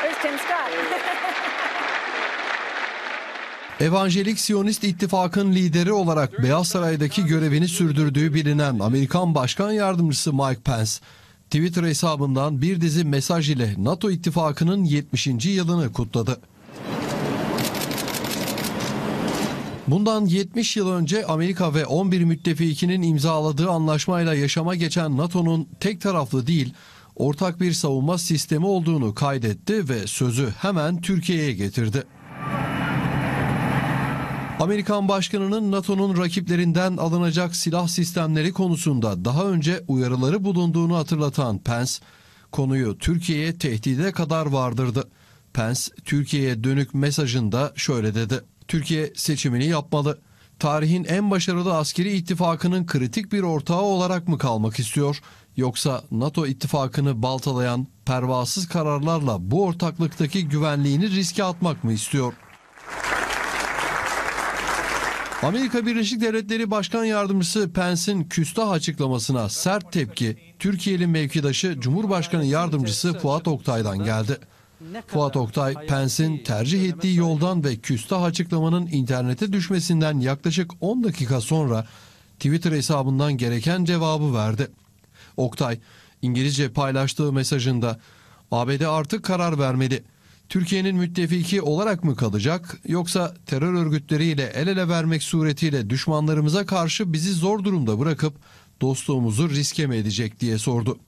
There's Tim Scott. Evangelik Siyonist İttifak'ın lideri olarak Beyaz Saray'daki görevini sürdürdüğü bilinen Amerikan Başkan Yardımcısı Mike Pence, Twitter hesabından bir dizi mesaj ile NATO ittifakının 70. yılını kutladı. Bundan 70 yıl önce Amerika ve 11 müttefikinin imzaladığı anlaşmayla yaşama geçen NATO'nun tek taraflı değil, ortak bir savunma sistemi olduğunu kaydetti ve sözü hemen Türkiye'ye getirdi. Amerikan başkanının NATO'nun rakiplerinden alınacak silah sistemleri konusunda daha önce uyarıları bulunduğunu hatırlatan Pence, konuyu Türkiye'ye tehdide kadar vardırdı. Pence, Türkiye'ye dönük mesajında şöyle dedi. Türkiye seçimini yapmalı. Tarihin en başarılı askeri ittifakının kritik bir ortağı olarak mı kalmak istiyor? Yoksa NATO ittifakını baltalayan pervasız kararlarla bu ortaklıktaki güvenliğini riske atmak mı istiyor? Amerika Birleşik Devletleri Başkan Yardımcısı Pence'in küstah açıklamasına sert tepki Türkiye'li mevkidaşı Cumhurbaşkanı Yardımcısı Fuat Oktay'dan geldi. Fuat Oktay, Pence'in tercih ettiği yoldan ve küstah açıklamanın internete düşmesinden yaklaşık 10 dakika sonra Twitter hesabından gereken cevabı verdi. Oktay, İngilizce paylaştığı mesajında ABD artık karar vermeli. Türkiye'nin müttefiki olarak mı kalacak yoksa terör örgütleriyle el ele vermek suretiyle düşmanlarımıza karşı bizi zor durumda bırakıp dostluğumuzu riske mi edecek diye sordu.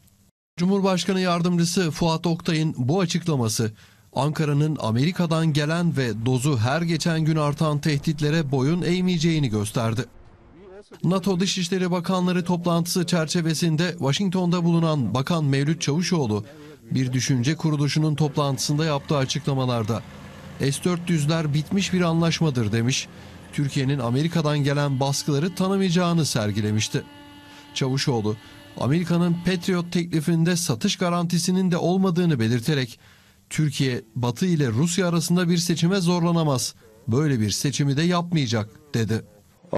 Cumhurbaşkanı Yardımcısı Fuat Oktay'ın bu açıklaması Ankara'nın Amerika'dan gelen ve dozu her geçen gün artan tehditlere boyun eğmeyeceğini gösterdi. NATO Dışişleri Bakanları toplantısı çerçevesinde Washington'da bulunan Bakan Mevlüt Çavuşoğlu, bir düşünce kuruluşunun toplantısında yaptığı açıklamalarda S-400'ler bitmiş bir anlaşmadır demiş, Türkiye'nin Amerika'dan gelen baskıları tanımayacağını sergilemişti. Çavuşoğlu, Amerika'nın Patriot teklifinde satış garantisinin de olmadığını belirterek, Türkiye, Batı ile Rusya arasında bir seçime zorlanamaz, böyle bir seçimi de yapmayacak, dedi.